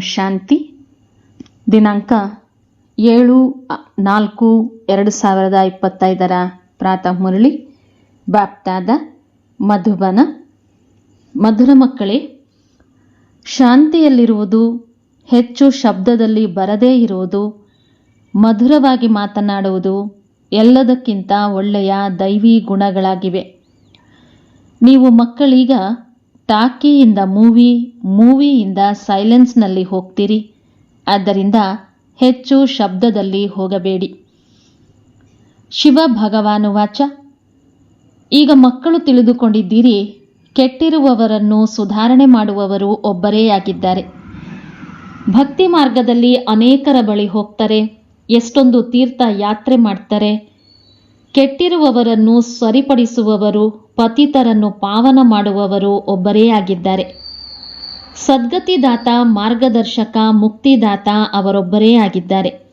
ಶಾಂತಿ? ದಿನಾಂಕ ಏಳು ನಾಲ್ಕು, ಎರಡು ಸಾವಿರದ ಇಪ್ಪತ್ತೈದರ ಪ್ರಾತಃ ಮುರಳಿ. ಬಾಪ್ತಾದ ಮಧುಬನ. ಮಧುರ ಮಕ್ಕಳೇ, ಶಾಂತಿಯಲ್ಲಿರುವುದು ಹೆಚ್ಚು ಶಬ್ದದಲ್ಲಿ ಬರದೇ ಇರುವುದು, ಮಧುರವಾಗಿ ಮಾತನಾಡುವುದು ಎಲ್ಲದಕ್ಕಿಂತ ಒಳ್ಳೆಯ ದೈವಿ ಗುಣಗಳಾಗಿವೆ. ನೀವು ಮಕ್ಕಳೀಗ ಟಾಕಿಯಿಂದ ಮೂವಿ, ಮೂವಿಯಿಂದ ಸೈಲೆನ್ಸ್ನಲ್ಲಿ ಹೋಗ್ತೀರಿ. ಆದ್ದರಿಂದ ಹೆಚ್ಚು ಶಬ್ದದಲ್ಲಿ ಹೋಗಬೇಡಿ. ಶಿವ ಭಗವಾನುವಾಚ ಈಗ ಮಕ್ಕಳು ತಿಳಿದುಕೊಂಡಿದ್ದೀರಿ, ಕೆಟ್ಟಿರುವವರನ್ನು ಸುಧಾರಣೆ ಮಾಡುವವರು ಒಬ್ಬರೇ ಆಗಿದ್ದಾರೆ. ಭಕ್ತಿ ಮಾರ್ಗದಲ್ಲಿ ಅನೇಕರ ಬಳಿ ಹೋಗ್ತಾರೆ, ಎಷ್ಟೊಂದು ತೀರ್ಥ ಯಾತ್ರೆ ಮಾಡ್ತಾರೆ ಕೆಟ್ಟಿರುವವರನ್ನು ಸರಿಪಡಿಸುವವರು, ಪತಿತರನ್ನು ಪಾವನ ಮಾಡುವವರು ಒಬ್ಬರೇ ಆಗಿದ್ದಾರೆ. ಸದ್ಗತಿದಾತ, ಮಾರ್ಗದರ್ಶಕ, ಮುಕ್ತಿದಾತ ಅವರೊಬ್ಬರೇ ಆಗಿದ್ದಾರೆ.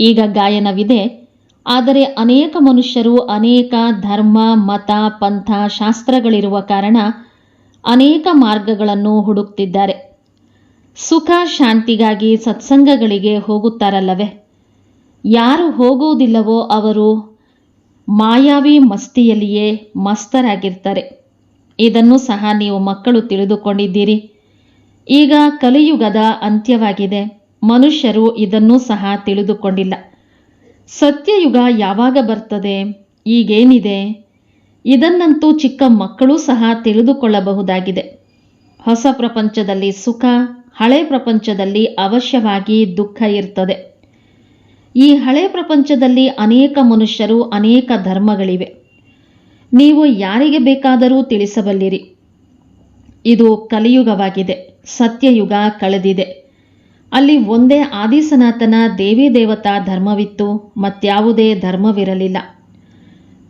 ಈಗ ಗಾಯನವಿದೆ. ಆದರೆ ಅನೇಕ ಮನುಷ್ಯರು, ಅನೇಕ ಧರ್ಮ, ಮತ, ಪಂಥ, ಶಾಸ್ತ್ರಗಳಿರುವ ಕಾರಣ ಅನೇಕ ಮಾರ್ಗಗಳನ್ನು ಹುಡುಕ್ತಿದ್ದಾರೆ. ಸುಖ, ಶಾಂತಿಗಾಗಿ ಸತ್ಸಂಗಗಳಿಗೆ ಹೋಗುತ್ತಾರಲ್ಲವೇ? ಯಾರು ಹೋಗುವುದಿಲ್ಲವೋ ಅವರು ಮಾಯಾವಿ ಮಸ್ತಿಯಲ್ಲಿಯೇ ಮಸ್ತರಾಗಿರ್ತಾರೆ. ಇದನ್ನು ಸಹ ನೀವು ಮಕ್ಕಳು ತಿಳಿದುಕೊಂಡಿದ್ದೀರಿ. ಈಗ ಕಲಿಯುಗದ ಅಂತ್ಯವಾಗಿದೆ. ಮನುಷ್ಯರು ಇದನ್ನು ಸಹ ತಿಳಿದುಕೊಂಡಿಲ್ಲ. ಸತ್ಯಯುಗ ಯಾವಾಗ ಬರ್ತದೆ? ಈಗೇನಿದೆ? ಇದನ್ನಂತೂ ಚಿಕ್ಕ ಮಕ್ಕಳೂ ಸಹ ತಿಳಿದುಕೊಳ್ಳಬಹುದಾಗಿದೆ. ಹೊಸ ಪ್ರಪಂಚದಲ್ಲಿ ಸುಖ, ಹಳೆ ಪ್ರಪಂಚದಲ್ಲಿ ಅವಶ್ಯವಾಗಿ ದುಃಖ ಇರ್ತದೆ. ಈ ಹಳೆ ಪ್ರಪಂಚದಲ್ಲಿ ಅನೇಕ ಮನುಷ್ಯರು, ಅನೇಕ ಧರ್ಮಗಳಿವೆ. ನೀವು ಯಾರಿಗೆ ಬೇಕಾದರೂ ತಿಳಿಸಬಲ್ಲಿರಿ. ಇದು ಕಲಿಯುಗವಾಗಿದೆ, ಸತ್ಯಯುಗ ಕಳೆದಿದೆ. ಅಲ್ಲಿ ಒಂದೇ ಆದಿಸನಾತನ ದೇವಿ ದೇವತಾ ಧರ್ಮವಿತ್ತು, ಮತ್ಯಾವುದೇ ಧರ್ಮವಿರಲಿಲ್ಲ.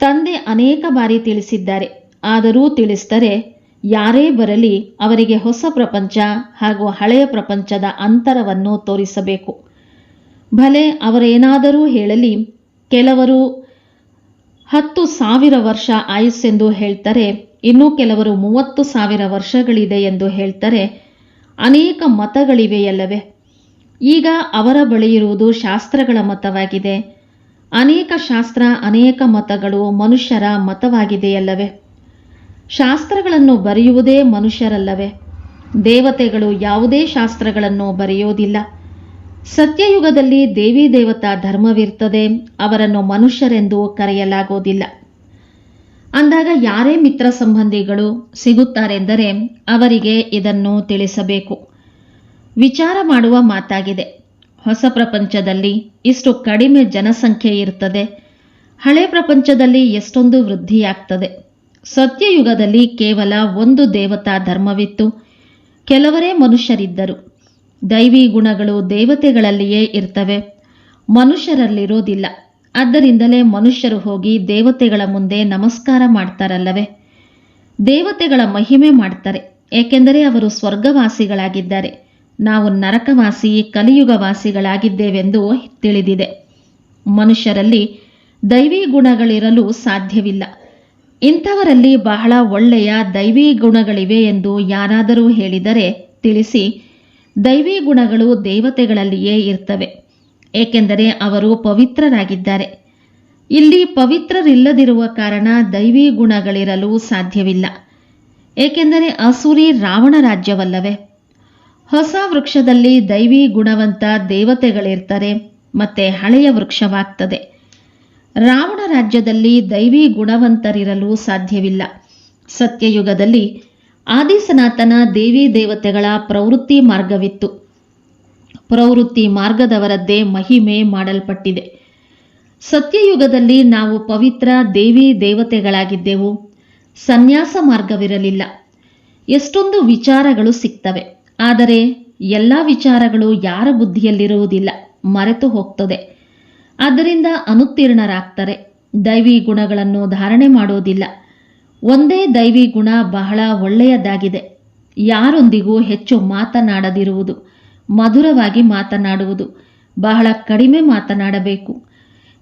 ತಂದೆ ಅನೇಕ ಬಾರಿ ತಿಳಿಸಿದ್ದಾರೆ, ಆದರೂ ತಿಳಿಸಿದರೆ ಯಾರೇ ಬರಲಿ ಅವರಿಗೆ ಹೊಸ ಪ್ರಪಂಚ ಹಾಗೂ ಹಳೆಯ ಪ್ರಪಂಚದ ಅಂತರವನ್ನು ತೋರಿಸಬೇಕು. ಭಲೆ ಅವರೇನಾದರೂ ಹೇಳಲಿ, ಕೆಲವರು ಹತ್ತು ಸಾವಿರ ವರ್ಷ ಆಯುಸ್ಸೆಂದು ಹೇಳ್ತಾರೆ, ಇನ್ನೂ ಕೆಲವರು ಮೂವತ್ತು ಸಾವಿರ ವರ್ಷಗಳಿದೆ ಎಂದು ಹೇಳ್ತಾರೆ. ಅನೇಕ ಮತಗಳಿವೆಯಲ್ಲವೇ? ಈಗ ಅವರ ಬಳಿ ಇರುವುದು ಶಾಸ್ತ್ರಗಳ ಮತವಾಗಿದೆ. ಅನೇಕ ಶಾಸ್ತ್ರ, ಅನೇಕ ಮತಗಳು ಮನುಷ್ಯರ ಮತವಾಗಿದೆಯಲ್ಲವೇ? ಶಾಸ್ತ್ರಗಳನ್ನು ಬರೆಯುವುದೇ ಮನುಷ್ಯರಲ್ಲವೇ? ದೇವತೆಗಳು ಯಾವುದೇ ಶಾಸ್ತ್ರಗಳನ್ನು ಬರೆಯೋದಿಲ್ಲ. ಸತ್ಯಯುಗದಲ್ಲಿ ದೇವಿ ದೇವತಾ ಧರ್ಮವಿರ್ತದೆ ಅವರನ್ನು ಮನುಷ್ಯರೆಂದು ಕರೆಯಲಾಗುವುದಿಲ್ಲ ಅಂದಾಗ ಯಾರೇ ಮಿತ್ರ ಸಂಬಂಧಿಗಳು ಸಿಗುತ್ತಾರೆಂದರೆ ಅವರಿಗೆ ಇದನ್ನು ತಿಳಿಸಬೇಕು. ವಿಚಾರ ಮಾಡುವ ಮಾತಾಗಿದೆ. ಹೊಸ ಪ್ರಪಂಚದಲ್ಲಿ ಇಷ್ಟು ಕಡಿಮೆ ಜನಸಂಖ್ಯೆ ಇರ್ತದೆ. ಹಳೆ ಪ್ರಪಂಚದಲ್ಲಿ ಎಷ್ಟೊಂದು ವೃದ್ಧಿಯಾಗ್ತದೆ. ಸತ್ಯಯುಗದಲ್ಲಿ ಕೇವಲ ಒಂದು ದೇವತಾ ಧರ್ಮವಿತ್ತು. ಕೆಲವರೇ ಮನುಷ್ಯರಿದ್ದರು. ದೈವಿ ಗುಣಗಳು ದೇವತೆಗಳಲ್ಲಿಯೇ ಇರ್ತವೆ. ಮನುಷ್ಯರಲ್ಲಿರೋದಿಲ್ಲ ಆದ್ದರಿಂದಲೇ ಮನುಷ್ಯರು ಹೋಗಿ ದೇವತೆಗಳ ಮುಂದೆ ನಮಸ್ಕಾರ ಮಾಡ್ತಾರಲ್ಲವೇ? ದೇವತೆಗಳ ಮಹಿಮೆ ಮಾಡ್ತಾರೆ. ಏಕೆಂದರೆ ಅವರು ಸ್ವರ್ಗವಾಸಿಗಳಾಗಿದ್ದಾರೆ. ನಾವು ನರಕವಾಸಿ, ಕಲಿಯುಗವಾಸಿಗಳಾಗಿದ್ದೇವೆಂದು ತಿಳಿದಿದೆ. ಮನುಷ್ಯರಲ್ಲಿ ದೈವಿ ಗುಣಗಳಿರಲು ಸಾಧ್ಯವಿಲ್ಲ. ಇಂಥವರಲ್ಲಿ ಬಹಳ ಒಳ್ಳೆಯ ದೈವಿ ಗುಣಗಳಿವೆ ಎಂದು ಯಾರಾದರೂ ಹೇಳಿದರೆ ತಿಳಿಸಿ ದೈವಿ ಗುಣಗಳು ದೇವತೆಗಳಲ್ಲಿಯೇ ಇರ್ತವೆ. ಏಕೆಂದರೆ ಅವರು ಪವಿತ್ರರಾಗಿದ್ದಾರೆ. ಇಲ್ಲಿ ಪವಿತ್ರರಿಲ್ಲದಿರುವ ಕಾರಣ ದೈವಿ ಗುಣಗಳಿರಲು ಸಾಧ್ಯವಿಲ್ಲ. ಏಕೆಂದರೆ ಅಸುರಿ ರಾವಣ ರಾಜ್ಯವಲ್ಲವೇ? ಹೊಸ ವೃಕ್ಷದಲ್ಲಿ ದೈವಿ ಗುಣವಂತ ದೇವತೆಗಳಿರ್ತಾರೆ, ಮತ್ತೆ ಹಳೆಯ ವೃಕ್ಷವಾಗ್ತದೆ. ರಾವಣ ರಾಜ್ಯದಲ್ಲಿ ದೈವಿ ಗುಣವಂತರಿರಲು ಸಾಧ್ಯವಿಲ್ಲ. ಸತ್ಯಯುಗದಲ್ಲಿ ಆದಿಸನಾತನ ದೇವಿ ದೇವತೆಗಳ ಪ್ರವೃತ್ತಿ ಮಾರ್ಗವಿತ್ತು. ಪ್ರವೃತ್ತಿ ಮಾರ್ಗದವರದ್ದೇ ಮಹಿಮೆ ಮಾಡಲ್ಪಟ್ಟಿದೆ. ಸತ್ಯಯುಗದಲ್ಲಿ ನಾವು ಪವಿತ್ರ ದೇವಿ ದೇವತೆಗಳಾಗಿದ್ದೆವು. ಸನ್ಯಾಸ ಮಾರ್ಗವಿರಲಿಲ್ಲ. ಎಷ್ಟೊಂದು ವಿಚಾರಗಳು ಸಿಗ್ತವೆ. ಆದರೆ ಎಲ್ಲ ವಿಚಾರಗಳು ಯಾರ ಬುದ್ಧಿಯಲ್ಲಿರುವುದಿಲ್ಲ. ಮರೆತು ಹೋಗ್ತದೆ. ಆದ್ದರಿಂದ ಅನುತ್ತೀರ್ಣರಾಗ್ತಾರೆ. ದೈವಿ ಗುಣಗಳನ್ನು ಧಾರಣೆ ಮಾಡೋದಿಲ್ಲ ಒಂದೇ ದೈವಿ ಗುಣ ಬಹಳ ಒಳ್ಳೆಯದಾಗಿದೆ. ಯಾರೊಂದಿಗೂ ಹೆಚ್ಚು ಮಾತನಾಡದಿರುವುದು, ಮಧುರವಾಗಿ ಮಾತನಾಡುವುದು ಬಹಳ ಕಡಿಮೆ ಮಾತನಾಡಬೇಕು.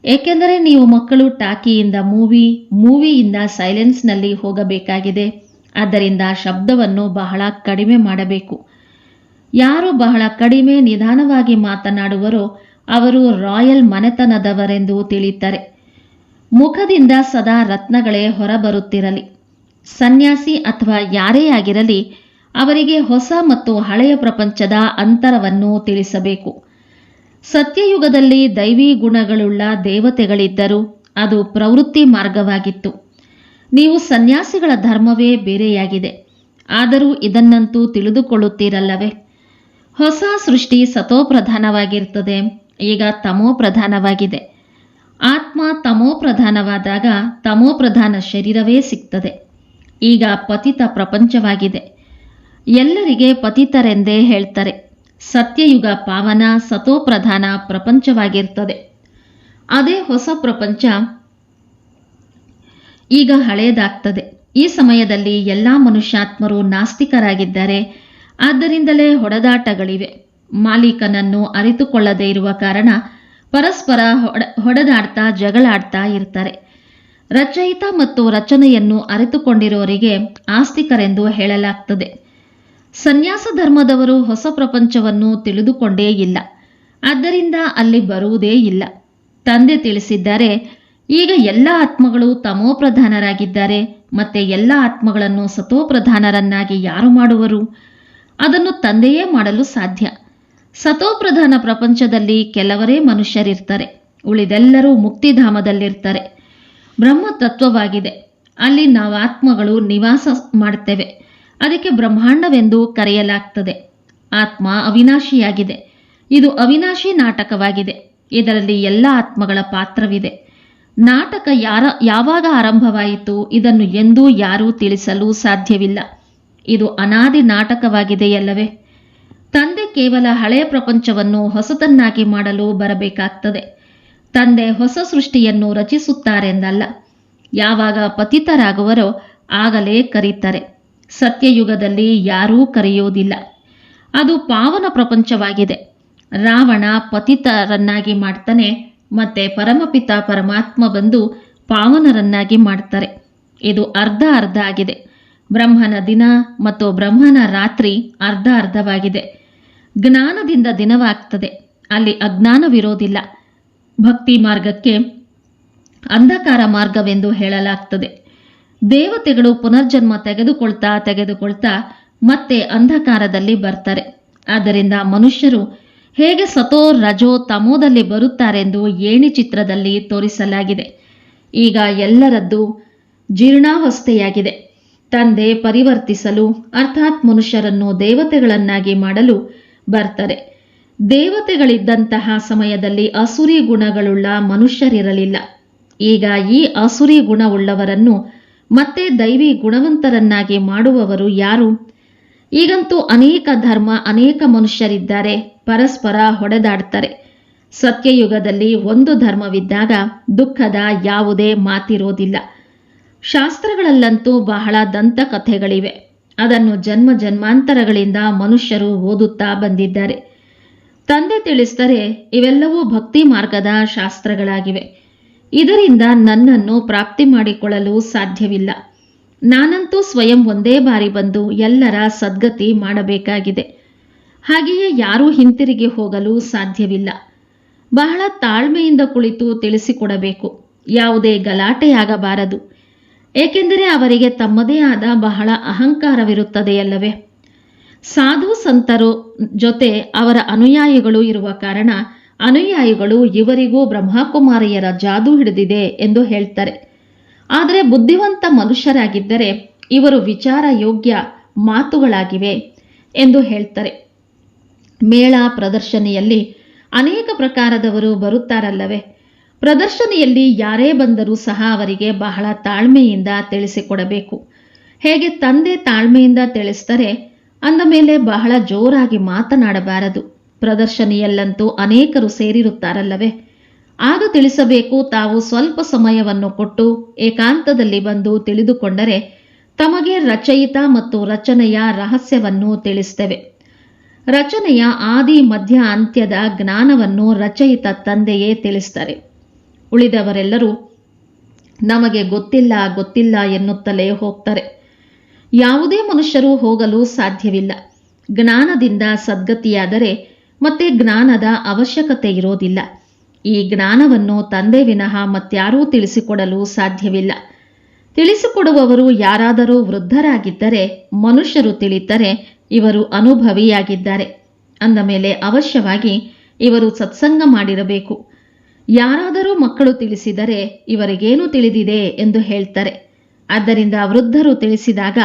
ಏಕೆಂದರೆ ನೀವು ಮಕ್ಕಳು ಟಾಕಿಯಿಂದ ಮೂವಿ, ಮೂವಿಯಿಂದ ಸೈಲೆನ್ಸ್ನಲ್ಲಿ ಹೋಗಬೇಕಾಗಿದೆ. ಆದ್ದರಿಂದ ಶಬ್ದವನ್ನು ಬಹಳ ಕಡಿಮೆ ಮಾಡಬೇಕು. ಯಾರು ಬಹಳ ಕಡಿಮೆ ನಿಧಾನವಾಗಿ ಮಾತನಾಡುವರೋ ಅವರು ರಾಯಲ್ ಮನೆತನದವರೆಂದು ತಿಳಿಯುತ್ತಾರೆ. ಮುಖದಿಂದ ಸದಾ ರತ್ನಗಳೇ ಹೊರಬರುತ್ತಿರಲಿ. ಸನ್ಯಾಸಿ ಅಥವಾ ಯಾರೇ ಆಗಿರಲಿ, ಅವರಿಗೆ ಹೊಸ ಮತ್ತು ಹಳೆಯ ಪ್ರಪಂಚದ ಅಂತರವನ್ನು ತಿಳಿಸಬೇಕು. ಸತ್ಯಯುಗದಲ್ಲಿ ದೈವಿ ಗುಣಗಳುಳ್ಳ ದೇವತೆಗಳಿದ್ದರು ಅದು ಪ್ರವೃತ್ತಿ ಮಾರ್ಗವಾಗಿತ್ತು. ನೀವು ಸನ್ಯಾಸಿಗಳ ಧರ್ಮವೇ ಬೇರೆಯಾಗಿದೆ. ಆದರೂ ಇದನ್ನಂತೂ ತಿಳಿದುಕೊಳ್ಳುತ್ತೀರಲ್ಲವೇ? ಹೊಸ ಸೃಷ್ಟಿ ಸತೋಪ್ರಧಾನವಾಗಿರ್ತದೆ, ಈಗ ತಮೋಪ್ರಧಾನವಾಗಿದೆ. ಆತ್ಮ ತಮೋಪ್ರಧಾನವಾದಾಗ ತಮೋಪ್ರಧಾನ ಶರೀರವೇ ಸಿಗ್ತದೆ. ಈಗ ಪತಿತ ಪ್ರಪಂಚವಾಗಿದೆ. ಎಲ್ಲರಿಗೆ ಪತಿತರೆಂದೇ ಹೇಳ್ತಾರೆ. ಸತ್ಯಯುಗ ಪಾವನ ಸತೋಪ್ರಧಾನ ಪ್ರಪಂಚವಾಗಿರ್ತದೆ. ಅದೇ ಹೊಸ ಪ್ರಪಂಚ ಈಗ ಹಳೆಯದಾಗ್ತದೆ. ಈ ಸಮಯದಲ್ಲಿ ಎಲ್ಲ ಮನುಷ್ಯಾತ್ಮರು ನಾಸ್ತಿಕರಾಗಿದ್ದಾರೆ. ಆದ್ದರಿಂದಲೇ ಹೊಡೆದಾಟಗಳಿವೆ. ಮಾಲೀಕನನ್ನು ಅರಿತುಕೊಳ್ಳದೇ ಇರುವ ಕಾರಣ ಪರಸ್ಪರ ಹೊಡ, ಹೊಡೆದಾಡ್ತಾ ಜಗಳಾಡ್ತಾ ಇರ್ತಾರೆ. ರಚಯಿತ ಮತ್ತು ರಚನೆಯನ್ನು ಅರಿತುಕೊಂಡಿರುವವರಿಗೆ ಆಸ್ತಿಕರೆಂದು ಹೇಳಲಾಗ್ತದೆ. ಸನ್ಯಾಸ ಧರ್ಮದವರು ಹೊಸ ಪ್ರಪಂಚವನ್ನು ತಿಳಿದುಕೊಂಡೇ ಇಲ್ಲ. ಆದ್ದರಿಂದ ಅಲ್ಲಿ ಬರುವುದೇ ಇಲ್ಲ. ತಂದೆ ತಿಳಿಸಿದ್ದಾರೆ, ಈಗ ಎಲ್ಲ ಆತ್ಮಗಳು ತಮೋಪ್ರಧಾನರಾಗಿದ್ದಾರೆ ಮತ್ತೆ ಎಲ್ಲ ಆತ್ಮಗಳನ್ನು ಸತೋಪ್ರಧಾನರನ್ನಾಗಿ ಯಾರು ಮಾಡುವರು? ಅದನ್ನು ತಂದೆಯೇ ಮಾಡಲು ಸಾಧ್ಯ. ಸತೋಪ್ರಧಾನ ಪ್ರಪಂಚದಲ್ಲಿ ಕೆಲವರೇ ಮನುಷ್ಯರಿರ್ತಾರೆ. ಉಳಿದೆಲ್ಲರೂ ಮುಕ್ತಿಧಾಮದಲ್ಲಿರ್ತಾರೆ. ಬ್ರಹ್ಮ ತತ್ವವಾಗಿದೆ ಅಲ್ಲಿ ನಾವು ಆತ್ಮಗಳು ನಿವಾಸ ಮಾಡುತ್ತೇವೆ ಅದಕ್ಕೆ ಬ್ರಹ್ಮಾಂಡವೆಂದು ಕರೆಯಲಾಗ್ತದೆ. ಆತ್ಮ ಅವಿನಾಶಿಯಾಗಿದೆ. ಇದು ಅವಿನಾಶಿ ನಾಟಕವಾಗಿದೆ. ಇದರಲ್ಲಿ ಎಲ್ಲ ಆತ್ಮಗಳ ಪಾತ್ರವಿದೆ. ನಾಟಕ ಯಾರ ಯಾವಾಗ ಆರಂಭವಾಯಿತು, ಇದನ್ನು ಎಂದೂ ಯಾರೂ ತಿಳಿಸಲು ಸಾಧ್ಯವಿಲ್ಲ. ಇದು ಅನಾದಿ ನಾಟಕವಾಗಿದೆಯಲ್ಲವೇ? ತಂದೆ ಕೇವಲ ಹಳೆಯ ಪ್ರಪಂಚವನ್ನು ಹೊಸತನ್ನಾಗಿ ಮಾಡಲು ಬರಬೇಕಾಗ್ತದೆ. ತಂದೆ ಹೊಸ ಸೃಷ್ಟಿಯನ್ನು ರಚಿಸುತ್ತಾರೆಂದಲ್ಲ. ಯಾವಾಗ ಪತಿತರಾಗುವರೋ ಆಗಲೇ ಕರೀತಾರೆ. ಸತ್ಯಯುಗದಲ್ಲಿ ಯಾರೂ ಕರೆಯುವುದಿಲ್ಲ. ಅದು ಪಾವನ ಪ್ರಪಂಚವಾಗಿದೆ. ರಾವಣ ಪತಿತರನ್ನಾಗಿ ಮಾಡ್ತಾನೆ, ಮತ್ತೆ ಪರಮಪಿತ ಪರಮಾತ್ಮ ಬಂದು ಪಾವನರನ್ನಾಗಿ ಮಾಡ್ತಾರೆ. ಇದು ಅರ್ಧ ಅರ್ಧ ಆಗಿದೆ. ಬ್ರಹ್ಮನ ದಿನ ಮತ್ತು ಬ್ರಹ್ಮನ ರಾತ್ರಿ ಅರ್ಧ ಅರ್ಧವಾಗಿದೆ. ಜ್ಞಾನದಿಂದ ದಿನವಾಗ್ತದೆ. ಅಲ್ಲಿ ಅಜ್ಞಾನವಿರೋದಿಲ್ಲ ಭಕ್ತಿ ಮಾರ್ಗಕ್ಕೆ ಅಂಧಕಾರ ಮಾರ್ಗವೆಂದು ಹೇಳಲಾಗ್ತದೆ. ದೇವತೆಗಳು ಪುನರ್ಜನ್ಮ ತೆಗೆದುಕೊಳ್ತಾ ತೆಗೆದುಕೊಳ್ತಾ ಮತ್ತೆ ಅಂಧಕಾರದಲ್ಲಿ ಬರ್ತಾರೆ. ಆದ್ದರಿಂದ ಮನುಷ್ಯರು ಹೇಗೆ ಸತೋ ರಜೋ ತಮೋದಲ್ಲಿ ಬರುತ್ತಾರೆಂದು ಏಣಿ ಚಿತ್ರದಲ್ಲಿ ತೋರಿಸಲಾಗಿದೆ. ಈಗ ಎಲ್ಲರದ್ದು ಜೀರ್ಣಾವಸ್ಥೆಯಾಗಿದೆ. ತಂದೆ ಪರಿವರ್ತಿಸಲು, ಅರ್ಥಾತ್ ಮನುಷ್ಯರನ್ನು ದೇವತೆಗಳನ್ನಾಗಿ ಮಾಡಲು ಬರ್ತಾರೆ. ದೇವತೆಗಳಿದ್ದಂತಹ ಸಮಯದಲ್ಲಿ ಅಸುರಿ ಗುಣಗಳುಳ್ಳ ಮನುಷ್ಯರಿರಲಿಲ್ಲ. ಈಗ ಈ ಅಸುರಿ ಗುಣವುಳ್ಳವರನ್ನು ಮತ್ತೆ ದೈವಿ ಗುಣವಂತರನ್ನಾಗಿ ಮಾಡುವವರು ಯಾರು? ಈಗಂತೂ ಅನೇಕ ಧರ್ಮ, ಅನೇಕ ಮನುಷ್ಯರಿದ್ದಾರೆ, ಪರಸ್ಪರ ಹೊಡೆದಾಡ್ತಾರೆ. ಸತ್ಯಯುಗದಲ್ಲಿ ಒಂದು ಧರ್ಮವಿದ್ದಾಗ ದುಃಖದ ಯಾವುದೇ ಮಾತಿರೋದಿಲ್ಲ. ಶಾಸ್ತ್ರಗಳಲ್ಲಂತೂ ಬಹಳ ದಂತಕಥೆಗಳಿವೆ. ಅದನ್ನು ಜನ್ಮ ಜನ್ಮಾಂತರಗಳಿಂದ ಮನುಷ್ಯರು ಓದುತ್ತಾ ಬಂದಿದ್ದಾರೆ. ತಂದೆ ತಿಳಿಸ್ತರೆ ಇವೆಲ್ಲವೂ ಭಕ್ತಿ ಮಾರ್ಗದ ಶಾಸ್ತ್ರಗಳಾಗಿವೆ. ಇದರಿಂದ ನನ್ನನ್ನು ಪ್ರಾಪ್ತಿ ಮಾಡಿಕೊಳ್ಳಲು ಸಾಧ್ಯವಿಲ್ಲ. ನಾನಂತೂ ಸ್ವಯಂ ಒಂದೇ ಬಾರಿ ಬಂದು ಎಲ್ಲರ ಸದ್ಗತಿ ಮಾಡಬೇಕಾಗಿದೆ. ಹಾಗೆಯೇ ಯಾರೂ ಹಿಂತಿರುಗಿ ಹೋಗಲು ಸಾಧ್ಯವಿಲ್ಲ. ಬಹಳ ತಾಳ್ಮೆಯಿಂದ ಕುಳಿತು ತಿಳಿಸಿಕೊಡಬೇಕು. ಯಾವುದೇ ಗಲಾಟೆಯಾಗಬಾರದು. ಏಕೆಂದರೆ ಅವರಿಗೆ ತಮ್ಮದೇ ಆದ ಬಹಳ ಅಹಂಕಾರವಿರುತ್ತದೆಯಲ್ಲವೇ? ಸಾಧು ಸಂತರು ಜೊತೆ ಅವರ ಅನುಯಾಯಿಗಳು ಇರುವ ಕಾರಣ ಅನುಯಾಯಿಗಳು ಇವರಿಗೂ ಬ್ರಹ್ಮಕುಮಾರಿಯರ ಜಾದು ಹಿಡಿದಿದೆ ಎಂದು ಹೇಳ್ತಾರೆ. ಆದರೆ ಬುದ್ಧಿವಂತ ಮನುಷ್ಯರಾಗಿದ್ದರೆ ಇವರು ವಿಚಾರ ಯೋಗ್ಯ ಮಾತುಗಳಾಗಿವೆ ಎಂದು ಹೇಳ್ತಾರೆ. ಮೇಳ ಪ್ರದರ್ಶನಿಯಲ್ಲಿ ಅನೇಕ ಪ್ರಕಾರದವರು ಬರುತ್ತಾರಲ್ಲವೇ? ಪ್ರದರ್ಶನಿಯಲ್ಲಿ ಯಾರೇ ಬಂದರೂ ಸಹ ಅವರಿಗೆ ಬಹಳ ತಾಳ್ಮೆಯಿಂದ ತಿಳಿಸಿಕೊಡಬೇಕು. ಹೇಗೆ ತಂದೆ ತಾಳ್ಮೆಯಿಂದ ತಿಳಿಸ್ತಾರೆ ಅಂದ ಮೇಲೆ ಬಹಳ ಜೋರಾಗಿ ಮಾತನಾಡಬಾರದು. ಪ್ರದರ್ಶನಿಯಲ್ಲಂತೂ ಅನೇಕರು ಸೇರಿರುತ್ತಾರಲ್ಲವೇ? ಆಗ ತಿಳಿಸಬೇಕು, ತಾವು ಸ್ವಲ್ಪ ಸಮಯವನ್ನು ಕೊಟ್ಟು ಏಕಾಂತದಲ್ಲಿ ಬಂದು ತಿಳಿದುಕೊಂಡರೆ ತಮಗೆ ರಚಯಿತ ಮತ್ತು ರಚನೆಯ ರಹಸ್ಯವನ್ನು ತಿಳಿಸ್ತೇವೆ. ರಚನೆಯ ಆದಿ ಮಧ್ಯ ಅಂತ್ಯದ ಜ್ಞಾನವನ್ನು ರಚಯಿತ ತಂದೆಯೇ ತಿಳಿಸ್ತಾರೆ. ಉಳಿದವರೆಲ್ಲರೂ ನಮಗೆ ಗೊತ್ತಿಲ್ಲ ಗೊತ್ತಿಲ್ಲ ಎನ್ನುತ್ತಲೇ ಹೋಗ್ತಾರೆ. ಯಾವುದೇ ಮನುಷ್ಯರು ಹೋಗಲು ಸಾಧ್ಯವಿಲ್ಲ. ಜ್ಞಾನದಿಂದ ಸದ್ಗತಿಯಾದರೆ ಮತ್ತೆ ಜ್ಞಾನದ ಅವಶ್ಯಕತೆ ಇರೋದಿಲ್ಲ. ಈ ಜ್ಞಾನವನ್ನು ತಂದೆ ವಿನಃ ಮತ್ಯಾರೂ ತಿಳಿಸಿಕೊಡಲು ಸಾಧ್ಯವಿಲ್ಲ. ತಿಳಿಸಿಕೊಡುವವರು ಯಾರಾದರೂ ವೃದ್ಧರಾಗಿದ್ದರೆ, ಮನುಷ್ಯರು ತಿಳಿದರೆ ಇವರು ಅನುಭವಿಯಾಗಿದ್ದಾರೆ. ಅಂದ ಮೇಲೆ ಅವಶ್ಯವಾಗಿ ಇವರು ಸತ್ಸಂಗ ಮಾಡಿರಬೇಕು. ಯಾರಾದರೂ ಮಕ್ಕಳು ತಿಳಿಸಿದರೆ ಇವರಿಗೇನು ತಿಳಿದಿದೆ ಎಂದು ಹೇಳ್ತಾರೆ. ಆದ್ದರಿಂದ ವೃದ್ಧರು ತಿಳಿಸಿದಾಗ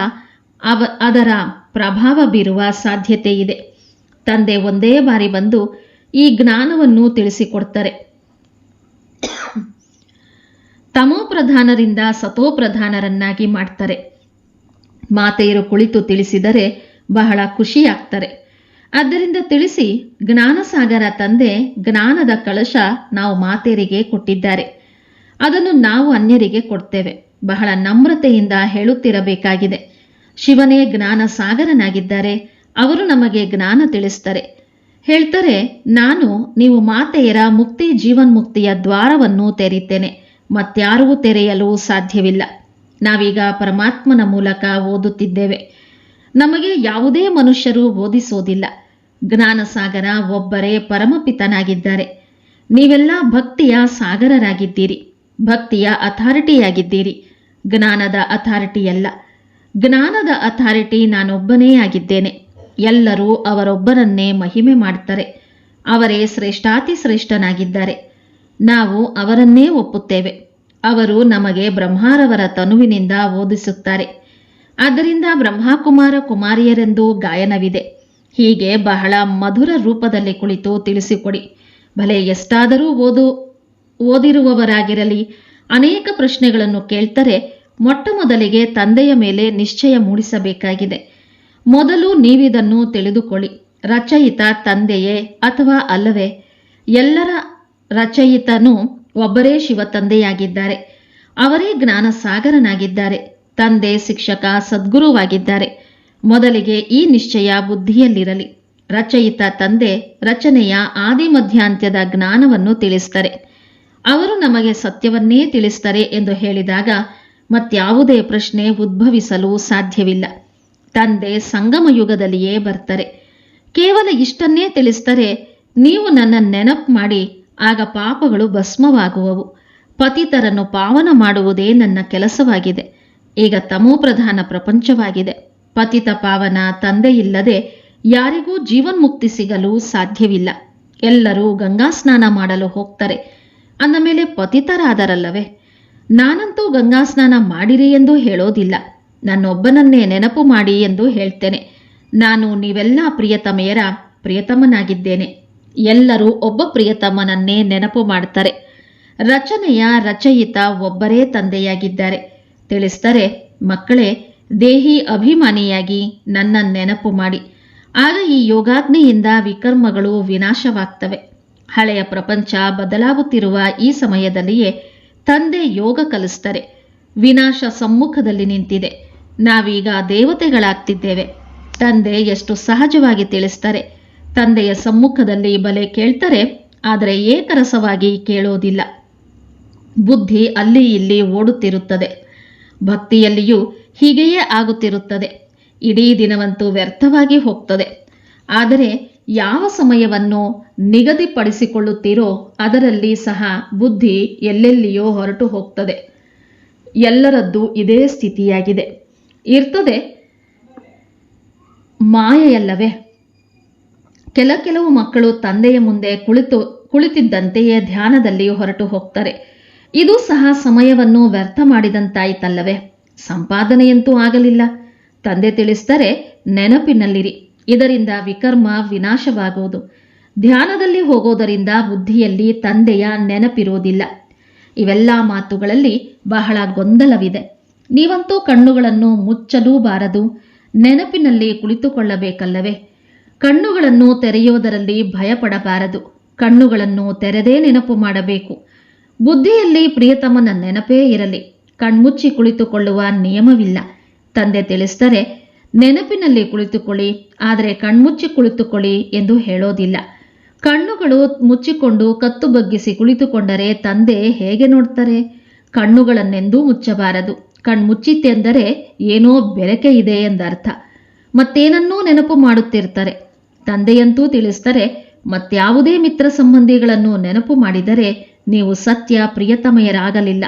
ಅವ, ಅದರ ಪ್ರಭಾವ ಬೀರುವ ಸಾಧ್ಯತೆ ಇದೆ. ತಂದೆ ಒಂದೇ ಬಾರಿ ಬಂದು ಈ ಜ್ಞಾನವನ್ನು ತಿಳಿಸಿಕೊಡ್ತಾರೆ. ತಮೋಪ್ರಧಾನರಿಂದ ಸತೋಪ್ರಧಾನರನ್ನಾಗಿ ಮಾಡ್ತಾರೆ. ಮಾತೆಯರು ಕುಳಿತು ತಿಳಿಸಿದರೆ ಬಹಳ ಖುಷಿಯಾಗ್ತಾರೆ. ಆದ್ದರಿಂದ ತಿಳಿಸಿ, ಜ್ಞಾನಸಾಗರ ತಂದೆ ಜ್ಞಾನದ ಕಳಶ ನಾವು ಮಾತೆರಿಗೆ ಕೊಟ್ಟಿದ್ದಾರೆ. ಅದನ್ನು ನಾವು ಅನ್ಯರಿಗೆ ಕೊಡ್ತೇವೆ. ಬಹಳ ನಮ್ರತೆಯಿಂದ ಹೇಳುತ್ತಿರಬೇಕಾಗಿದೆ. ಶಿವನೇ ಜ್ಞಾನ ಸಾಗರನಾಗಿದ್ದಾರೆ ಅವರು ನಮಗೆ ಜ್ಞಾನ ತಿಳಿಸ್ತಾರೆ ಹೇಳ್ತಾರೆ, ನಾನು ನೀವು ಮಾತೆಯರ ಮುಕ್ತಿ ಜೀವನ್ಮುಕ್ತಿಯ ದ್ವಾರವನ್ನು ತೆರೀತೇನೆ ಮತ್ಯಾರೂ ತೆರೆಯಲು ಸಾಧ್ಯವಿಲ್ಲ. ನಾವೀಗ ಪರಮಾತ್ಮನ ಮೂಲಕ ಓದುತ್ತಿದ್ದೇವೆ. ನಮಗೆ ಯಾವುದೇ ಮನುಷ್ಯರು ಓದಿಸೋದಿಲ್ಲ ಜ್ಞಾನಸಾಗರ ಒಬ್ಬರೇ ಪರಮಪಿತನಾಗಿದ್ದಾರೆ. ನೀವೆಲ್ಲ ಭಕ್ತಿಯ ಸಾಗರರಾಗಿದ್ದೀರಿ. ಭಕ್ತಿಯ ಅಥಾರಿಟಿಯಾಗಿದ್ದೀರಿ. ಜ್ಞಾನದ ಅಥಾರಿಟಿಯಲ್ಲ. ಜ್ಞಾನದ ಅಥಾರಿಟಿ ನಾನೊಬ್ಬನೇ ಆಗಿದ್ದೇನೆ. ಎಲ್ಲರೂ ಅವರೊಬ್ಬರನ್ನೇ ಮಹಿಮೆ ಮಾಡ್ತಾರೆ. ಅವರೇ ಶ್ರೇಷ್ಠಾತಿ ಶ್ರೇಷ್ಠನಾಗಿದ್ದಾರೆ. ನಾವು ಅವರನ್ನೇ ಒಪ್ಪುತ್ತೇವೆ. ಅವರು ನಮಗೆ ಬ್ರಹ್ಮಾರವರ ತನುವಿನಿಂದ ಓದಿಸುತ್ತಾರೆ ಆದ್ದರಿಂದ ಬ್ರಹ್ಮಕುಮಾರ ಕುಮಾರಿಯರೆಂದು ಗಾಯನವಿದೆ. ಹೀಗೆ ಬಹಳ ಮಧುರ ರೂಪದಲ್ಲಿ ಕುಳಿತು ತಿಳಿಸಿಕೊಡಿ. ಭಲೆ ಎಷ್ಟಾದರೂ ಓದು, ಓದಿರುವವರಾಗಿರಲಿ. ಅನೇಕ ಪ್ರಶ್ನೆಗಳನ್ನು ಕೇಳ್ತಾರೆ ಮೊಟ್ಟ ಮೊದಲಿಗೆ ತಂದೆಯ ಮೇಲೆ ನಿಶ್ಚಯ ಮೂಡಿಸಬೇಕಾಗಿದೆ. ಮೊದಲು ನೀವಿದನ್ನು ತಿಳಿದುಕೊಳ್ಳಿ. ರಚಯಿತ ತಂದೆಯೇ ಅಥವಾ ಅಲ್ಲವೇ? ಎಲ್ಲರ ರಚಯಿತನು ಒಬ್ಬರೇ ಶಿವ ತಂದೆಯಾಗಿದ್ದಾರೆ ಅವರೇ ಜ್ಞಾನ ಸಾಗರನಾಗಿದ್ದಾರೆ ತಂದೆ ಶಿಕ್ಷಕ ಸದ್ಗುರುವಾಗಿದ್ದಾರೆ. ಮೊದಲಿಗೆ ಈ ನಿಶ್ಚಯ ಬುದ್ಧಿಯಲ್ಲಿರಲಿ. ರಚಯಿತ ತಂದೆ ರಚನೆಯ ಆದಿ ಮಧ್ಯಾಂತ್ಯದ ಜ್ಞಾನವನ್ನು ತಿಳಿಸ್ತಾರೆ. ಅವರು ನಮಗೆ ಸತ್ಯವನ್ನೇ ತಿಳಿಸ್ತಾರೆ ಎಂದು ಹೇಳಿದಾಗ ಮತ್ಯಾವುದೇ ಪ್ರಶ್ನೆ ಉದ್ಭವಿಸಲು ಸಾಧ್ಯವಿಲ್ಲ. ತಂದೆ ಸಂಗಮ ಯುಗದಲ್ಲಿಯೇ ಬರ್ತಾರೆ. ಕೇವಲ ಇಷ್ಟನ್ನೇ ತಿಳಿಸ್ತಾರೆ, ನೀವು ನನ್ನ ನೆನಪು ಮಾಡಿ, ಆಗ ಪಾಪಗಳು ಭಸ್ಮವಾಗುವವು. ಪತಿತರನ್ನು ಪಾವನ ಮಾಡುವುದೇ ನನ್ನ ಕೆಲಸವಾಗಿದೆ. ಈಗ ತಮೋಪ್ರಧಾನ ಪ್ರಪಂಚವಾಗಿದೆ. ಪತಿತ ಪಾವನ ತಂದೆ ಇಲ್ಲದೆ ಯಾರಿಗೂ ಜೀವನ್ಮುಕ್ತಿ ಸಿಗಲು ಸಾಧ್ಯವಿಲ್ಲ. ಎಲ್ಲರೂ ಗಂಗಾ ಸ್ನಾನ ಮಾಡಲು ಹೋಗ್ತಾರೆ. ಅಂದ ಮೇಲೆ ಪತಿತರಾದರಲ್ಲವೇ? ನಾನಂತೂ ಗಂಗಾ ಸ್ನಾನ ಮಾಡಿರಿ ಎಂದು ಹೇಳೋದಿಲ್ಲ. ನನ್ನೊಬ್ಬನನ್ನೇ ನೆನಪು ಮಾಡಿ ಎಂದು ಹೇಳ್ತೇನೆ. ನಾನು ನೀವೆಲ್ಲ ಪ್ರಿಯತಮೆಯರ ಪ್ರಿಯತಮನಾಗಿದ್ದೇನೆ. ಎಲ್ಲರೂ ಒಬ್ಬ ಪ್ರಿಯತಮನನ್ನೇ ನೆನಪು ಮಾಡ್ತಾರೆ. ರಚನೆಯ ರಚಯಿತ ಒಬ್ಬರೇ ತಂದೆಯಾಗಿದ್ದಾರೆ. ತಿಳಿಸ್ತಾರೆ ಮಕ್ಕಳೇ, ದೇಹಿ ಅಭಿಮಾನಿಯಾಗಿ ನನ್ನ ನೆನಪು ಮಾಡಿ. ಆಗ ಈ ಯೋಗಾಗ್ನಿಯಿಂದ ವಿಕರ್ಮಗಳು ವಿನಾಶವಾಗ್ತವೆ. ಹಳೆಯ ಪ್ರಪಂಚ ಬದಲಾಗುತ್ತಿರುವ ಈ ಸಮಯದಲ್ಲಿಯೇ ತಂದೆ ಯೋಗ ಕಲಿಸ್ತಾರೆ. ವಿನಾಶ ಸಮ್ಮುಖದಲ್ಲಿ ನಿಂತಿದೆ. ನಾವೀಗ ದೇವತೆಗಳಾಗ್ತಿದ್ದೇವೆ. ತಂದೆ ಎಷ್ಟು ಸಹಜವಾಗಿ ತಿಳಿಸ್ತಾರೆ. ತಂದೆಯ ಸಮ್ಮುಖದಲ್ಲಿ ಬಲೆ ಕೇಳ್ತಾರೆ, ಆದರೆ ಏಕರಸವಾಗಿ ಕೇಳೋದಿಲ್ಲ. ಬುದ್ಧಿ ಅಲ್ಲಿ ಇಲ್ಲಿ ಓಡುತ್ತಿರುತ್ತದೆ. ಭಕ್ತಿಯಲ್ಲಿಯೂ ಹೀಗೆಯೇ ಆಗುತ್ತಿರುತ್ತದೆ. ಇಡೀ ದಿನವಂತೂ ವ್ಯರ್ಥವಾಗಿ ಹೋಗ್ತದೆ. ಆದರೆ ಯಾವ ಸಮಯವನ್ನು ನಿಗದಿಪಡಿಸಿಕೊಳ್ಳುತ್ತೀರೋ ಅದರಲ್ಲಿ ಸಹ ಬುದ್ಧಿ ಎಲ್ಲೆಲ್ಲಿಯೋ ಹೊರಟು ಹೋಗ್ತದೆ. ಎಲ್ಲರದ್ದು ಇದೇ ಸ್ಥಿತಿಯಾಗಿದೆ. ಇರ್ತದೆ ಮಾಯೆಯಲ್ಲವೇ? ಕೆಲ ಕೆಲವು ಮಕ್ಕಳು ತಂದೆಯ ಮುಂದೆ ಕುಳಿತು ಕುಳಿತಿದ್ದಂತೆಯೇ ಧ್ಯಾನದಲ್ಲಿ ಹೊರಟು ಹೋಗ್ತಾರೆ. ಇದು ಸಹ ಸಮಯವನ್ನು ವ್ಯರ್ಥ ಮಾಡಿದಂತಾಯಿತಲ್ಲವೇ? ಸಂಪಾದನೆಯಂತೂ ಆಗಲಿಲ್ಲ. ತಂದೆ ತಿಳಿಸಿದರೆ ನೆನಪಿನಲ್ಲಿರಿ. ಇದರಿಂದ ವಿಕರ್ಮ ವಿನಾಶವಾಗುವುದು. ಧ್ಯಾನದಲ್ಲಿ ಹೋಗೋದರಿಂದ ಬುದ್ಧಿಯಲ್ಲಿ ತಂದೆಯ ನೆನಪಿರುವುದಿಲ್ಲ. ಇವೆಲ್ಲ ಮಾತುಗಳಲ್ಲಿ ಬಹಳ ಗೊಂದಲವಿದೆ. ನೀವಂತೂ ಕಣ್ಣುಗಳನ್ನು ಮುಚ್ಚಲೂ ಬಾರದು ನೆನಪಿನಲ್ಲಿ ಕುಳಿತುಕೊಳ್ಳಬೇಕಲ್ಲವೇ? ಕಣ್ಣುಗಳನ್ನು ತೆರೆಯೋದರಲ್ಲಿ ಭಯಪಡಬಾರದು. ಕಣ್ಣುಗಳನ್ನು ತೆರೆದೇ ನೆನಪು ಮಾಡಬೇಕು. ಬುದ್ಧಿಯಲ್ಲಿ ಪ್ರಿಯತಮನ ನೆನಪೇ ಇರಲಿ. ಕಣ್ಮುಚ್ಚಿ ಕುಳಿತುಕೊಳ್ಳುವ ನಿಯಮವಿಲ್ಲ. ತಂದೆ ತಿಳಿಸಿದರೆ, ನೆನಪಿನಲ್ಲಿ ಕುಳಿತುಕೊಳ್ಳಿ, ಆದರೆ ಕಣ್ಮುಚ್ಚಿ ಕುಳಿತುಕೊಳ್ಳಿ ಎಂದು ಹೇಳೋದಿಲ್ಲ. ಕಣ್ಣುಗಳು ಮುಚ್ಚಿಕೊಂಡು ಕತ್ತು ಬಗ್ಗಿಸಿ ಕುಳಿತುಕೊಂಡರೆ ತಂದೆ ಹೇಗೆ ನೋಡ್ತಾರೆ? ಕಣ್ಣುಗಳನ್ನೆಂದೂ ಮುಚ್ಚಬಾರದು. ಕಣ್ಮುಚ್ಚಿತ್ತೆಂದರೆ ಏನೋ ಬೆರಕೆ ಇದೆ ಎಂದರ್ಥ. ಮತ್ತೇನನ್ನೂ ನೆನಪು ಮಾಡುತ್ತಿರ್ತಾರೆ. ತಂದೆಯಂತೂ ತಿಳಿಸ್ತಾರೆ ಮತ್ಯಾವುದೇ ಮಿತ್ರ ಸಂಬಂಧಿಗಳನ್ನು ನೆನಪು ಮಾಡಿದರೆ ನೀವು ಸತ್ಯ ಪ್ರಿಯತಮಯರಾಗಲಿಲ್ಲ.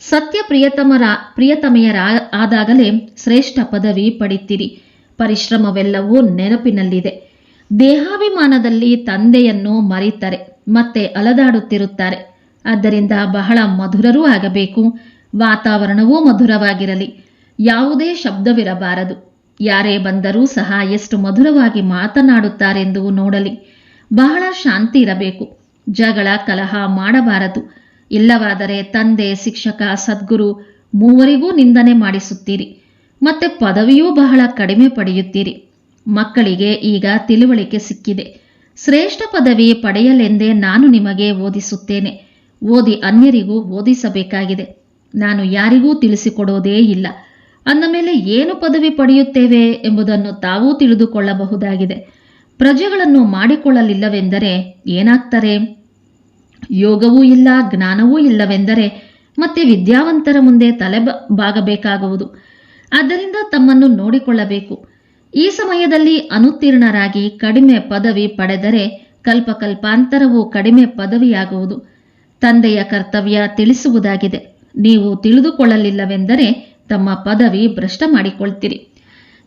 ಸತ್ಯ ಪ್ರಿಯತಮರ ಪ್ರಿಯತಮೆಯರ ಆದಾಗಲೇ ಶ್ರೇಷ್ಠ ಪದವಿ ಪಡಿತೀರಿ. ಪರಿಶ್ರಮವೆಲ್ಲವೂ ನೆನಪಿನಲ್ಲಿದೆ. ದೇಹಾಭಿಮಾನದಲ್ಲಿ ತಂದೆಯನ್ನು ಮರೀತಾರೆ, ಮತ್ತೆ ಅಲದಾಡುತ್ತಿರುತ್ತಾರೆ. ಆದ್ದರಿಂದ ಬಹಳ ಮಧುರರೂ ಆಗಬೇಕು, ವಾತಾವರಣವೂ ಮಧುರವಾಗಿರಲಿ. ಯಾವುದೇ ಶಬ್ದವಿರಬಾರದು. ಯಾರೇ ಬಂದರೂ ಸಹ ಎಷ್ಟು ಮಧುರವಾಗಿ ಮಾತನಾಡುತ್ತಾರೆಂದು ನೋಡಲಿ. ಬಹಳ ಶಾಂತಿ ಇರಬೇಕು. ಜಗಳ ಕಲಹ ಮಾಡಬಾರದು. ಇಲ್ಲವಾದರೆ ತಂದೆ, ಶಿಕ್ಷಕ, ಸದ್ಗುರು ಮೂವರಿಗೂ ನಿಂದನೆ ಮಾಡಿಸುತ್ತೀರಿ. ಮತ್ತೆ ಪದವಿಯೂ ಬಹಳ ಕಡಿಮೆ ಪಡೆಯುತ್ತೀರಿ. ಮಕ್ಕಳಿಗೆ ಈಗ ತಿಳುವಳಿಕೆ ಸಿಕ್ಕಿದೆ. ಶ್ರೇಷ್ಠ ಪದವಿ ಪಡೆಯಲೆಂದೇ ನಾನು ನಿಮಗೆ ಓದಿಸುತ್ತೇನೆ. ಓದಿ ಅನ್ಯರಿಗೂ ಓದಿಸಬೇಕಾಗಿದೆ. ನಾನು ಯಾರಿಗೂ ತಿಳಿಸಿಕೊಡೋದೇ ಇಲ್ಲ. ಅಂದ ಮೇಲೆ ಏನು ಪದವಿ ಪಡೆಯುತ್ತೇವೆ ಎಂಬುದನ್ನು ತಾವೂ ತಿಳಿದುಕೊಳ್ಳಬಹುದಾಗಿದೆ. ಪ್ರಜೆಗಳನ್ನು ಮಾಡಿಕೊಳ್ಳಲಿಲ್ಲವೆಂದರೆ ಏನಾಗ್ತಾರೆ? ಯೋಗವೂ ಇಲ್ಲ, ಜ್ಞಾನವೂ ಇಲ್ಲವೆಂದರೆ ಮತ್ತೆ ವಿದ್ಯಾವಂತರ ಮುಂದೆ ತಲೆ ಬಾಗಬೇಕಾಗುವುದು. ಆದ್ದರಿಂದ ತಮ್ಮನ್ನು ನೋಡಿಕೊಳ್ಳಬೇಕು. ಈ ಸಮಯದಲ್ಲಿ ಅನುತ್ತೀರ್ಣರಾಗಿ ಕಡಿಮೆ ಪದವಿ ಪಡೆದರೆ ಕಲ್ಪಕಲ್ಪಾಂತರವು ಕಡಿಮೆ ಪದವಿಯಾಗುವುದು. ತಂದೆಯ ಕರ್ತವ್ಯ ತಿಳಿಸುವುದಾಗಿದೆ. ನೀವು ತಿಳಿದುಕೊಳ್ಳಲಿಲ್ಲವೆಂದರೆ ತಮ್ಮ ಪದವಿ ಭ್ರಷ್ಟ ಮಾಡಿಕೊಳ್ತೀರಿ.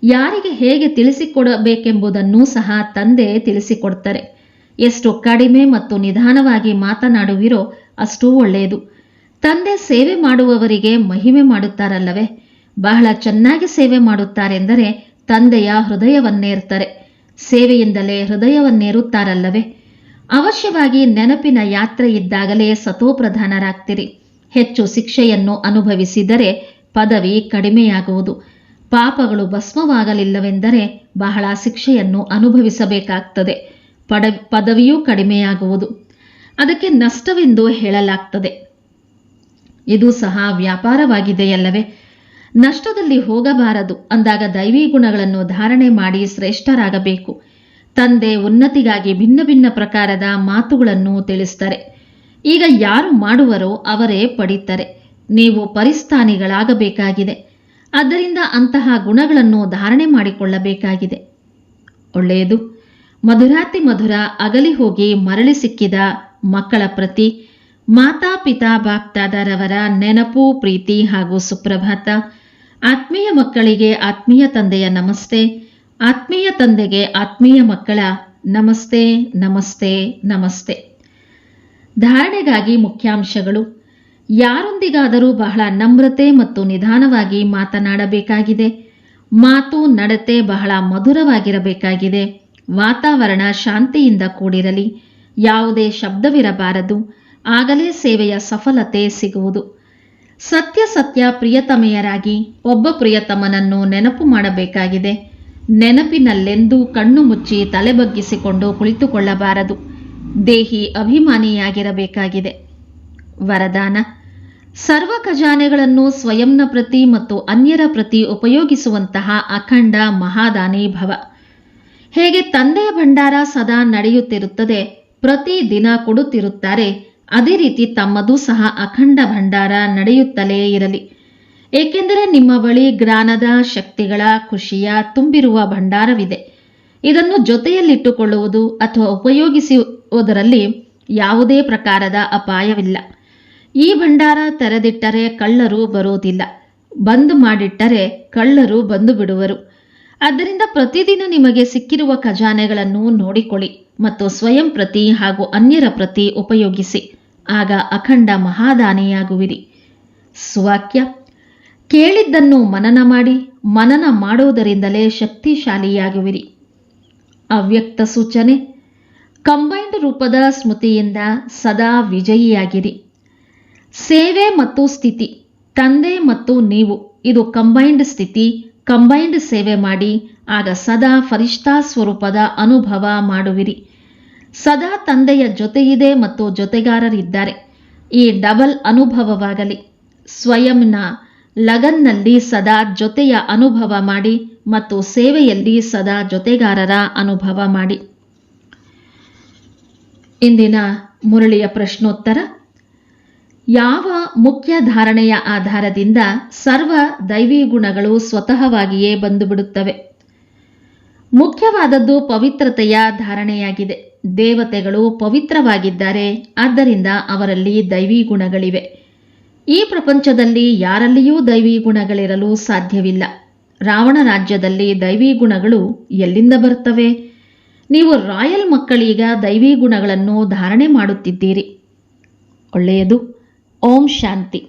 ಯಾರಿಗೆ ಹೇಗೆ ತಿಳಿಸಿಕೊಡಬೇಕೆಂಬುದನ್ನು ಸಹ ತಂದೆ ತಿಳಿಸಿಕೊಡ್ತಾರೆ ಎಷ್ಟು ಕಡಿಮೆ ಮತ್ತು ನಿಧಾನವಾಗಿ ಮಾತನಾಡುವಿರೋ ಅಷ್ಟೂ ಒಳ್ಳೆಯದು. ತಂದೆ ಸೇವೆ ಮಾಡುವವರಿಗೆ ಮಹಿಮೆ ಮಾಡುತ್ತಾರಲ್ಲವೇ? ಬಹಳ ಚೆನ್ನಾಗಿ ಸೇವೆ ಮಾಡುತ್ತಾರೆಂದರೆ ತಂದೆಯ ಹೃದಯವನ್ನೇರ್ತಾರೆ ಸೇವೆಯಿಂದಲೇ ಹೃದಯವನ್ನೇರುತ್ತಾರಲ್ಲವೇ? ಅವಶ್ಯವಾಗಿ ನೆನಪಿನ ಯಾತ್ರೆ ಇದ್ದಾಗಲೇ ಸತೋಪ್ರಧಾನರಾಗ್ತಿರಿ. ಹೆಚ್ಚು ಶಿಕ್ಷೆಯನ್ನು ಅನುಭವಿಸಿದರೆ ಪದವಿ ಕಡಿಮೆಯಾಗುವುದು. ಪಾಪಗಳು ಭಸ್ಮವಾಗಲಿಲ್ಲವೆಂದರೆ ಬಹಳ ಶಿಕ್ಷೆಯನ್ನು ಅನುಭವಿಸಬೇಕಾಗ್ತದೆ. ಪಡ, ಪದವಿಯೂ ಕಡಿಮೆಯಾಗುವುದು. ಅದಕ್ಕೆ ನಷ್ಟವೆಂದು ಹೇಳಲಾಗ್ತದೆ. ಇದು ಸಹ ವ್ಯಾಪಾರವಾಗಿದೆಯಲ್ಲವೇ? ನಷ್ಟದಲ್ಲಿ ಹೋಗಬಾರದು. ಅಂದಾಗ ದೈವಿ ಗುಣಗಳನ್ನು ಧಾರಣೆ ಮಾಡಿ ಶ್ರೇಷ್ಠರಾಗಬೇಕು. ತಂದೆ ಉನ್ನತಿಗಾಗಿ ಭಿನ್ನ ಭಿನ್ನ ಪ್ರಕಾರದ ಮಾತುಗಳನ್ನು ತಿಳಿಸ್ತಾರೆ. ಈಗ ಯಾರು ಮಾಡುವರೋ ಅವರೇ ಪಡಿತಾರೆ. ನೀವು ಪರಿಸ್ಥಾನಿಗಳಾಗಬೇಕಾಗಿದೆ. ಆದ್ದರಿಂದ ಅಂತಹ ಗುಣಗಳನ್ನು ಧಾರಣೆ ಮಾಡಿಕೊಳ್ಳಬೇಕಾಗಿದೆ. ಒಳ್ಳೆಯದು. ಮಧುರಾತಿ ಮಧುರ ಅಗಲಿ ಹೋಗಿ ಮರಳಿ ಸಿಕ್ಕಿದ ಮಕ್ಕಳ ಪ್ರತಿ, ಮಾತಾ ಪಿತಾ ಬಾಪ್ತಾದರವರ ನೆನಪು, ಪ್ರೀತಿ ಹಾಗೂ ಸುಪ್ರಭಾತ. ಆತ್ಮೀಯ ಮಕ್ಕಳಿಗೆ ಆತ್ಮೀಯ ತಂದೆಯ ನಮಸ್ತೆ. ಆತ್ಮೀಯ ತಂದೆಗೆ ಆತ್ಮೀಯ ಮಕ್ಕಳ ನಮಸ್ತೆ ನಮಸ್ತೆ ನಮಸ್ತೆ. ಧಾರಣೆಗಾಗಿ ಮುಖ್ಯಾಂಶಗಳು. ಯಾರೊಂದಿಗಾದರೂ ಬಹಳ ನಮ್ರತೆ ಮತ್ತು ನಿಧಾನವಾಗಿ ಮಾತನಾಡಬೇಕಾಗಿದೆ. ಮಾತು, ನಡತೆ ಬಹಳ ಮಧುರವಾಗಿರಬೇಕಾಗಿದೆ. ವಾತಾವರಣ ಶಾಂತಿಯಿಂದ ಕೂಡಿರಲಿ. ಯಾವುದೇ ಶಬ್ದವಿರಬಾರದು. ಆಗಲೇ ಸೇವೆಯ ಸಫಲತೆ ಸಿಗುವುದು. ಸತ್ಯ ಸತ್ಯ ಪ್ರಿಯತಮೆಯರಾಗಿ ಒಬ್ಬ ಪ್ರಿಯತಮನನ್ನು ನೆನಪು ಮಾಡಬೇಕಾಗಿದೆ. ನೆನಪಿನಲ್ಲೆಂದೂ ಕಣ್ಣು ಮುಚ್ಚಿ ತಲೆ ಬಗ್ಗಿಸಿಕೊಂಡು ಕುಳಿತುಕೊಳ್ಳಬಾರದು. ದೇಹಿ ಅಭಿಮಾನಿಯಾಗಿರಬೇಕಾಗಿದೆ. ವರದಾನ. ಸರ್ವ ಖಜಾನೆಗಳನ್ನು ಸ್ವಯಂನ ಪ್ರತಿ ಮತ್ತು ಅನ್ಯರ ಪ್ರತಿ ಉಪಯೋಗಿಸುವಂತಹ ಅಖಂಡ ಮಹಾದಾನಿ ಭವ. ಹೇಗೆ ತಂದೆಯ ಭಂಡಾರ ಸದಾ ನಡೆಯುತ್ತಿರುತ್ತದೆ, ಪ್ರತಿ ದಿನ ಕೊಡುತ್ತಿರುತ್ತಾರೆ, ಅದೇ ರೀತಿ ತಮ್ಮದು ಸಹ ಅಖಂಡ ಭಂಡಾರ ನಡೆಯುತ್ತಲೇ ಇರಲಿ. ಏಕೆಂದರೆ ನಿಮ್ಮ ಬಳಿ ಜ್ಞಾನದ ಶಕ್ತಿಗಳ ಖುಷಿಯ ತುಂಬಿರುವ ಭಂಡಾರವಿದೆ. ಇದನ್ನು ಜೊತೆಯಲ್ಲಿಟ್ಟುಕೊಳ್ಳುವುದು ಅಥವಾ ಉಪಯೋಗಿಸುವುದರಲ್ಲಿ ಯಾವುದೇ ಪ್ರಕಾರದ ಅಪಾಯವಿಲ್ಲ. ಈ ಭಂಡಾರ ತೆರೆದಿಟ್ಟರೆ ಕಳ್ಳರು ಬರುವುದಿಲ್ಲ. ಬಂದ್ ಮಾಡಿಟ್ಟರೆ ಕಳ್ಳರು ಬಂದು ಬಿಡುವರು. ಆದ್ದರಿಂದ ಪ್ರತಿದಿನ ನಿಮಗೆ ಸಿಕ್ಕಿರುವ ಖಜಾನೆಗಳನ್ನು ನೋಡಿಕೊಳ್ಳಿ ಮತ್ತು ಸ್ವಯಂ ಪ್ರತಿ ಹಾಗೂ ಅನ್ಯರ ಪ್ರತಿ ಉಪಯೋಗಿಸಿ. ಆಗ ಅಖಂಡ ಮಹಾದಾನಿಯಾಗುವಿರಿ. ಸುವಾಕ್ಯ. ಕೇಳಿದ್ದನ್ನು ಮನನ ಮಾಡಿ, ಮನನ ಮಾಡುವುದರಿಂದಲೇ ಶಕ್ತಿಶಾಲಿಯಾಗುವಿರಿ. ಅವ್ಯಕ್ತ ಸೂಚನೆ. ಕಂಬೈನ್ಡ್ ರೂಪದ ಸ್ಮೃತಿಯಿಂದ ಸದಾ ವಿಜಯಿಯಾಗಿರಿ. ಸೇವೆ ಮತ್ತು ಸ್ಥಿತಿ, ತಂದೆ ಮತ್ತು ನೀವು, ಇದು ಕಂಬೈನ್ಡ್ ಸ್ಥಿತಿ ಕಂಬೈನ್ಡ್ ಸೇವೆ ಮಾಡಿ, ಆಗ ಸದಾ ಫರಿಷ್ಠಾ ಸ್ವರೂಪದ ಅನುಭವ ಮಾಡುವಿರಿ. ಸದಾ ತಂದೆಯ ಜೊತೆಯಿದೆ ಮತ್ತು ಜೊತೆಗಾರರಿದ್ದಾರೆ. ಈ ಡಬಲ್ ಅನುಭವವಾಗಲಿ. ಸ್ವಯಂನ ಲಗನ್ನಲ್ಲಿ ಸದಾ ಜೊತೆಯ ಅನುಭವ ಮಾಡಿ ಮತ್ತು ಸೇವೆಯಲ್ಲಿ ಸದಾ ಜೊತೆಗಾರರ ಅನುಭವ ಮಾಡಿ. ಇಂದಿನ ಮುರಳಿಯ ಪ್ರಶ್ನೋತ್ತರ. ಯಾವ ಮುಖ್ಯ ಧಾರಣೆಯ ಆಧಾರದಿಂದ ಸರ್ವ ದೈವಿ ಗುಣಗಳು ಸ್ವತಃವಾಗಿಯೇ ಬಂದುಬಿಡುತ್ತವೆ? ಮುಖ್ಯವಾದದ್ದು ಪವಿತ್ರತೆಯ ಧಾರಣೆಯಾಗಿದೆ. ದೇವತೆಗಳು ಪವಿತ್ರವಾಗಿದ್ದಾರೆ, ಆದ್ದರಿಂದ ಅವರಲ್ಲಿ ದೈವಿ ಗುಣಗಳಿವೆ. ಈ ಪ್ರಪಂಚದಲ್ಲಿ ಯಾರಲ್ಲಿಯೂ ದೈವಿ ಗುಣಗಳಿರಲು ಸಾಧ್ಯವಿಲ್ಲ. ರಾವಣ ರಾಜ್ಯದಲ್ಲಿ ದೈವಿ ಗುಣಗಳು ಎಲ್ಲಿಂದ ಬರುತ್ತವೆ? ನೀವು ರಾಯಲ್ ಮಕ್ಕಳೀಗ ದೈವಿ ಗುಣಗಳನ್ನು ಧಾರಣೆ ಮಾಡುತ್ತಿದ್ದೀರಿ. ಒಳ್ಳೆಯದು. ಓಂ ಶಾಂತಿ